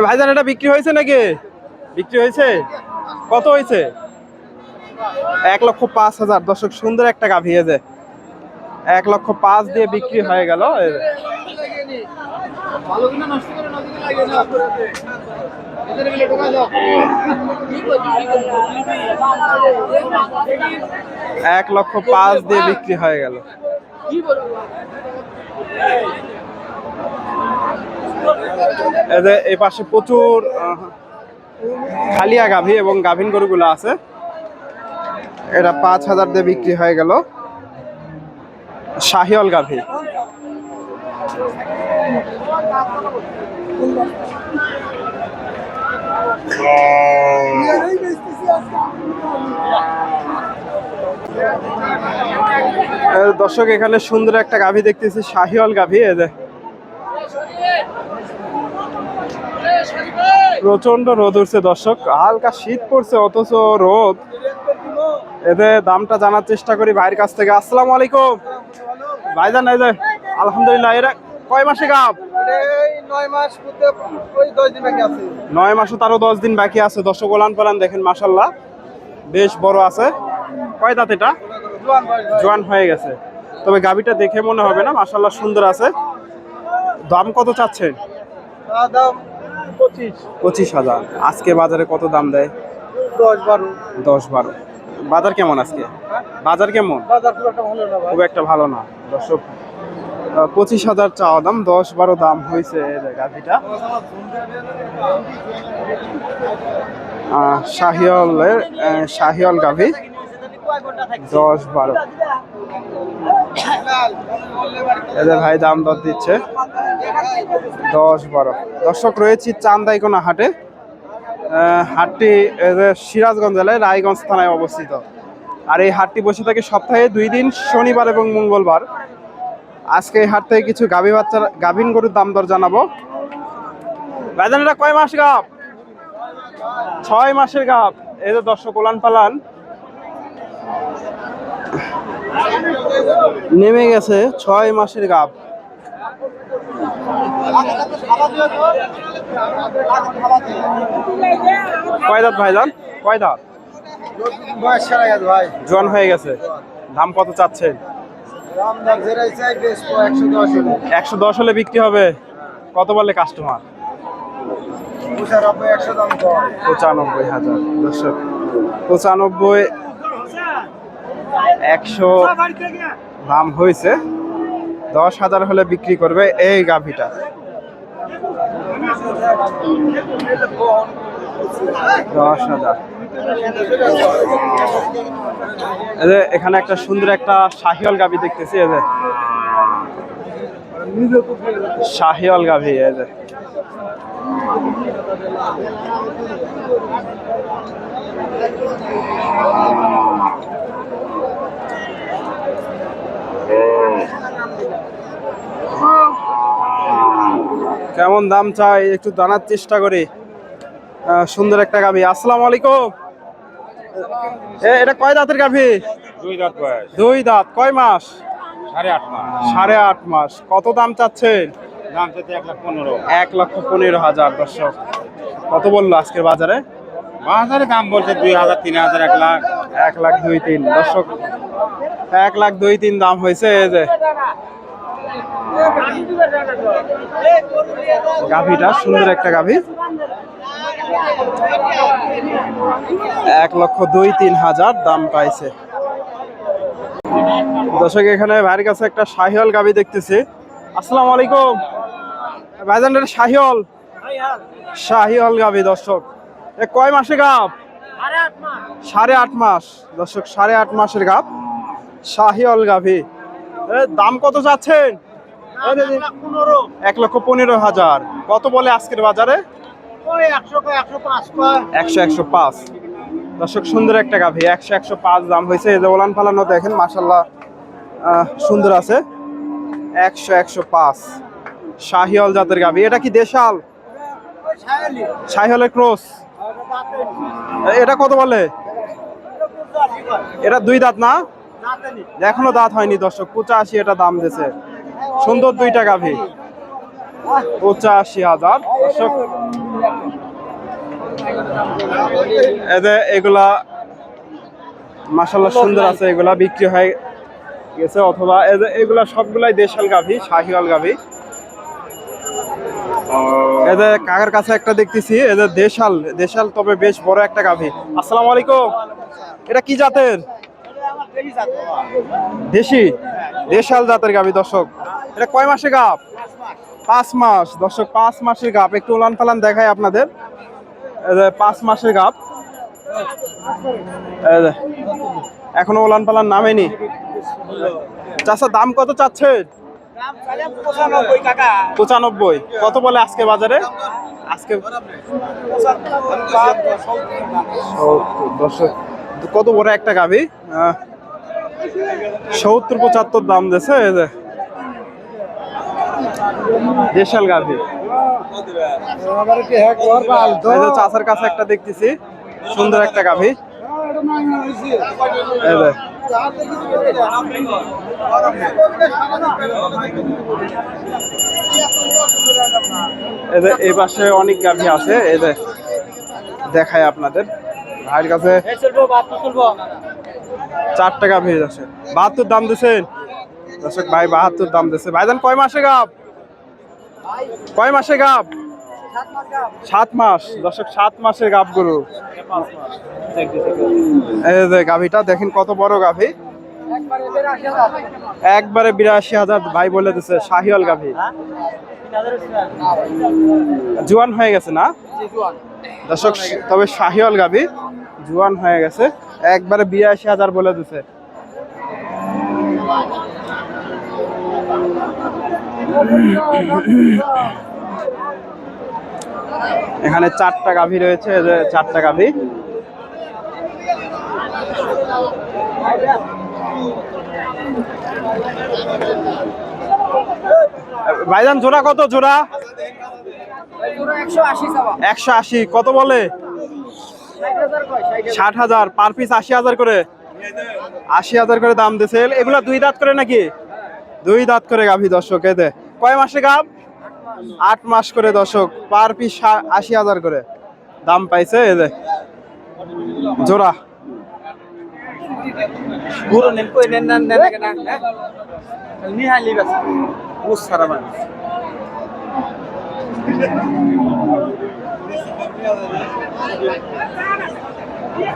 ভাইজান, এটা বিক্রি হয়েছে নাকি? বিক্রি হয়েছে? কত হয়েছে? এক লক্ষ পাঁচ হাজার। দর্শক, সুন্দর একটা গাভি যে। এক লক্ষ পাঁচ দিয়ে বিক্রি হয়ে গেল। এক লক্ষ পাঁচ দিয়ে বিক্রি হয়ে গেল। এই পাশে প্রচুর খালিয়া গাভী এবং গাভীন গরুগুলো আছে। এটা পাঁচ হাজার দিয়ে বিক্রি হয়ে গেল। শাহিওল গাভী। দর্শক, এখানে সুন্দর একটা গাভী দেখতেছি শাহিওল গাভী, এই প্রচণ্ড রোদ উঠছে দর্শক। হালকা শীত পড়ছে অথচ রোদ। এতে দামটা জানার চেষ্টা করি ভাইয়ের কাছ থেকে। আসসালামু আলাইকুম। ভাই ভাইজান এই যে আলহামদুলিল্লাহ এরা কয় মাসে গাপ নয় মাস মধ্যে দশ দিন বাকি আছে। নয় মাসও তারও দশ দিন বাকি আছে। দর্শক ওলান পালান দেখেন মাসাল্লাহ বেশ বড় আছে। কয় দাঁত এটা। জোয়ান হয়ে গেছে। তবে গাবিটা দেখে মনে হবে না মাসাল্লাহ সুন্দর আছে। দাম কত চাচ্ছেন? দাম পঁচিশ। হাজার। আজকে বাজারে কত দাম দেয়? দশ বারো। দশ বারো। বাজার কেমন আজকে? বাজার কেমন? খুব একটা ভালো না দর্শক। পঁচিশ হাজার চাওয়া দাম দশ বারো দাম হয়েছে গাভিটা আহ, শাহিওলের শাহিওল গাভি। দশ বারো। এদের ভাই দাম দর দিচ্ছে। দশ বারো। দর্শক রয়েছি চান্দাইকোনা হাটে। হাটটি সিরাজগঞ্জ জেলায় রায়গঞ্জ থানায় অবস্থিত। আর এই হাটটি বসে থাকে সপ্তাহে দুই দিন শনিবার এবং মঙ্গলবার। আজকে এই হাট থেকে কিছু গাভী বাচ্চার গাভীন গরুর দাম দর জানাব। এটা কয় মাস গাপ? ছয় মাসের গাপ। এই যে দর্শক ওলান পালান। নেমে গেছে ছয় মাসের গাপ কয় দাঁত ভাইজান? কয় দাঁত? ভাই হয়ে গেছে। দাম কত চাচ্ছেন? একশো দশ হলে বিক্রি হবে। কত বলে কাস্টমার পঁচানব্বই হাজার। পঁচানব্বই একশো দাম হয়েছে। দশ হাজার হলে বিক্রি করবে এই গাভিটা। দশ হাজার। এখানে একটা সুন্দর একটা শাহিওয়াল গাভি দেখতেছি, এই যে। শাহিওয়াল গাভি, এই কেমন দাম চাই? একটু জানার চেষ্টা করি। সুন্দর একটা গাভি। আসসালামু আলাইকুম। এ এটা কয় দাঁতের গাভি? দুই দাঁত দুই দাঁত। কয় মাস? সাড়ে আট মাস। সাড়ে আট মাস। কত দাম চাচ্ছেন? দাম চাইতে এক লাখ পনেরো। এক লক্ষ পনেরো হাজার দর্শক। কত বলল আজকের বাজারে? বাজারে দাম বলছে দুই হাজার তিন হাজার এক লাখ। এক লাখ দুই তিন। দর্শক এক লাখ দুই তিন দাম হয়েছে। এই যে গাভিটা, সুন্দর একটা গাভি। এক লক্ষ দুই তিন হাজার দাম পাইছে। দর্শক, এখানে ভাইয়ের কাছে একটা শাহিওল গাভি দেখতেছি। আসসালামু আলাইকুম। ভাইজান, এটা শাহিওল শাহিওল গাভি, দর্শক। এ কয় মাসে গাভ? সাড়ে আট মাস। দর্শক, সাড়ে আট মাসের গাভ। শাহিওল গাভি। দাম কত যাচ্ছেন এক লক্ষ পনেরো। হাজার। কত বলে আজকের বাজারে? একশো একশো পাঁচ দর্শক সুন্দর একটা গাভি। একশো একশো পাঁচ দাম হয়েছে। এই যে ওলান ফালানো দেখেন মাসাল্লাহ সুন্দর আছে। একশো একশো পাঁচ। শাহিওল জাতের গাভি। এটা কি দেশাল? শাহিওলের ক্রস। এটা কত বলে? এটা দুই দাঁত না? এখনও দাঁত হয়নি দর্শক। পঁচাশি এটা দাম দিয়েছে। সুন্দর দুইটা গাভি পঁচাশি হাজার, দর্শক। এগুলা মাসাল্লাহ সুন্দর আছে এগুলা, বিক্রি হয়ে গেছে। অথবা এগুলা সবগুলাই দেশাল গাভী, শাহিওয়াল গাভী। এদের কাকার কাছে একটা দেখতেছি এদের দেশাল দেশাল তবে বেশ বড় একটা গাভী। আসসালামু আলাইকুম। এটা কি জাতের? দেশি। দেশাল জাতের গাভী, দর্শক। এটা কয় মাসে গাপ? পাঁচ মাস। দর্শক, পাঁচ মাসের গাপ। একটু উলান পালান দেখায় আপনাদের পাঁচ মাসের গাপ। এখনও উলান পালান নামেনি। চাষা দাম কত চাচ্ছে? পঁচানব্বই। কত বলে আজকে বাজারে? আজকে কত বড় একটা গাভি সত্তর পঁচাত্তর দাম দিয়েছে দেশাল গাভী। চাচার কাছে একটা দেখতেছি, সুন্দর একটা গাভী। এই পাশে অনেক গাভি আছে, এই দেখায় আপনাদের। ভাইয়ের কাছে চারটা গাভি আছে। বাহাত্তর দাম দিছেন। ভাই বাহাত্তর দাম দিছে। ভাইজান, কয় মাসে গাব? কয় মাসে গাব। সাত মাস। দর্শক সাত মাসের গাব গরু। গাভিটা দেখেন কত বড় গাভি। একবারে বিরাশি হাজার। ভাই বলে দিছে শাহিওয়াল গাভি। জুয়ান হয়ে গেছে না? দর্শক তবে শাহিওয়াল গাভি জুয়ান হয়ে গেছে। একবারে বিরাশি হাজার বলে দিছে। এখানে চারটা গাভী রয়েছে চারটা গাভী। ভাইজান, জোড়া কত, জোড়া? একশো আশি, কত বলে? ষাট হাজার, পার পিস আশি হাজার করে। আশি হাজার করে দাম দিছে। এগুলা দুই দাঁত করে নাকি? দুই দাঁত করে গাভী, দর্শক এতে কয় মাসে গাভ আট মাস করে দশক পার পিস আশি হাজার করে। দাম পাইছে এতে জোড়া।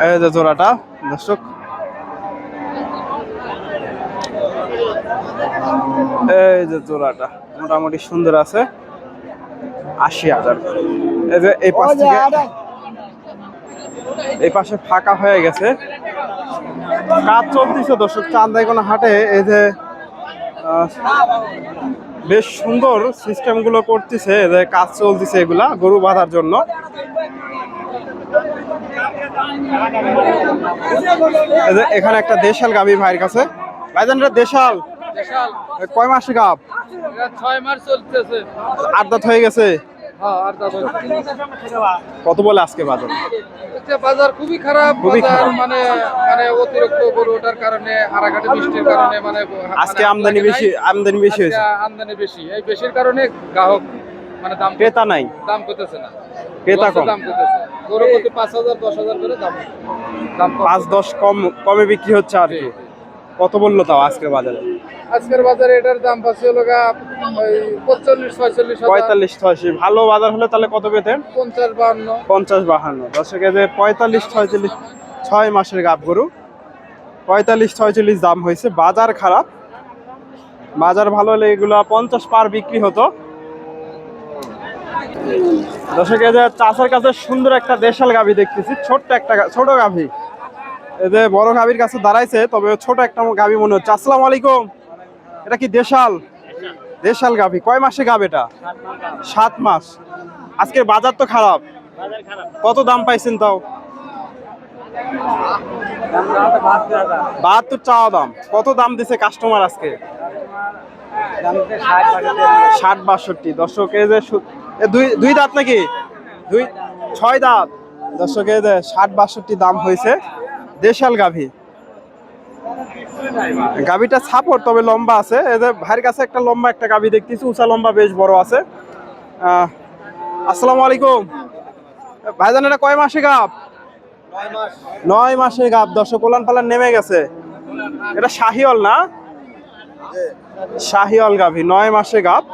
এই যে জোড়াটা দর্শক। এই যে জোড়াটা মোটামুটি সুন্দর আছে, আশি হাজার এই যে এই পাশ এই পাশে ফাঁকা হয়ে গেছে। কাজ চলতেছে দর্শক চান্দাইকোনা হাটে এই যে বেশ সুন্দর সিস্টেমগুলো করতেছে যে কাজ চলতেছে এগুলা গরু বাঁধার জন্য। এখানে একটা দেশাল গাবি ভাইয়ের কাছে। ভাইজান এটা দেশাল। কয় মাসে গাব? ছয় মাস চলতেছে। আট দাঁত হয়ে গেছে? হ্যাঁ কত বলে আজকে বাজার? বাজার খুবই খারাপ। বাজার মানে মানে অতিরিক্ত গরু ওঠার কারণে হারাঘাটে বৃষ্টির কারণে মানে আজকে মানে আমদানি বেশি আমদানি বেশি হয়েছে। আমদানি বেশি। এই বেশির কারণে গ্রাহক মানে দাম ক্রেতা নাই। দাম করতেছে না। ক্রেতা কম। দাম করতেছে। গরু প্রতি পাঁচ হাজার দশ হাজার করে দাম। দাম কম। পাঁচ দশ কম কমে বিক্রি হচ্ছে আর কি। কত বলল তাও আজকের বাজারে? আজকের বাজারে এটার দাম পাচ্ছে হলো পঁয়তাল্লিশ ছয়চল্লিশ ভালো বাজার হলে তাহলে কত পেতেন পঞ্চাশ বাহান্ন। পঞ্চাশ বাহান্ন। দর্শকে যে পঁয়তাল্লিশ ছয়চল্লিশ ছয় মাসের গাব গরু পঁয়তাল্লিশ ছয়চল্লিশ দাম হয়েছে। বাজার খারাপ। বাজার ভালো হলে এগুলা পঞ্চাশ পার বিক্রি হতো। দর্শকে যে চাষের কাছে সুন্দর একটা দেশাল গাভি দেখতেছি। ছোট্ট একটা ছোট গাভি। যে বড় গাভির কাছে দাঁড়াইছে, তবে ছোট একটা গাভি মনে হচ্ছে। আসসালাম আলাইকুম। এটা কি দেশাল? দেশাল গাভি। কয় মাসে গাভ এটা? সাত মাস। আজকের বাজার তো খারাপ। কত দাম পাইছেন তাও? বাহাত্তর চাওয়া দাম। কত দাম দিছে কাস্টমার আজকে? ষাট বাষট্টি। দর্শক, এই যে দুই দুই দাঁত নাকি? দুই ছয় দাঁত। দর্শক, এই যে ষাট বাষট্টি দাম হয়েছে। দেশাল গাভী। গাভীটা ছাপর তবে লম্বা আছে। এই যে ভাইয়ের কাছে একটা লম্বা একটা গাভী দেখতেছি উঁচা লম্বা বেশ বড় আছে। আসসালামু আলাইকুম। ভাইজান এটা কয় মাসে গাপ নয় মাসের গাপ দর্শক কোলান পালান নেমে গেছে। এটা শাহিওল না? শাহিওল গাভী নয় মাসে গাপ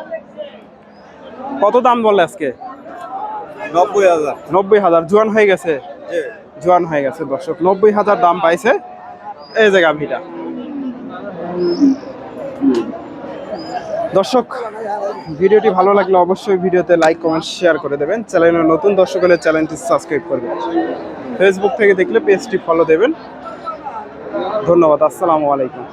কত দাম বললে আজকে? নব্বই হাজার। নব্বই হাজার। জোয়ান হয়ে গেছে। জোয়ান হয়ে গেছে, দর্শক। নব্বই হাজার দাম পাইছে এই যে গাভীটা। দর্শক, ভিডিওটি ভালো লাগলে অবশ্যই ভিডিওতে লাইক, কমেন্ট, শেয়ার করে দেবেন। চ্যানেলের নতুন দর্শক হলে চ্যানেলটি সাবস্ক্রাইব করবেন। ফেসবুক থেকে দেখলে পেজটি ফলো দেবেন। ধন্যবাদ, আসসালামু আলাইকুম।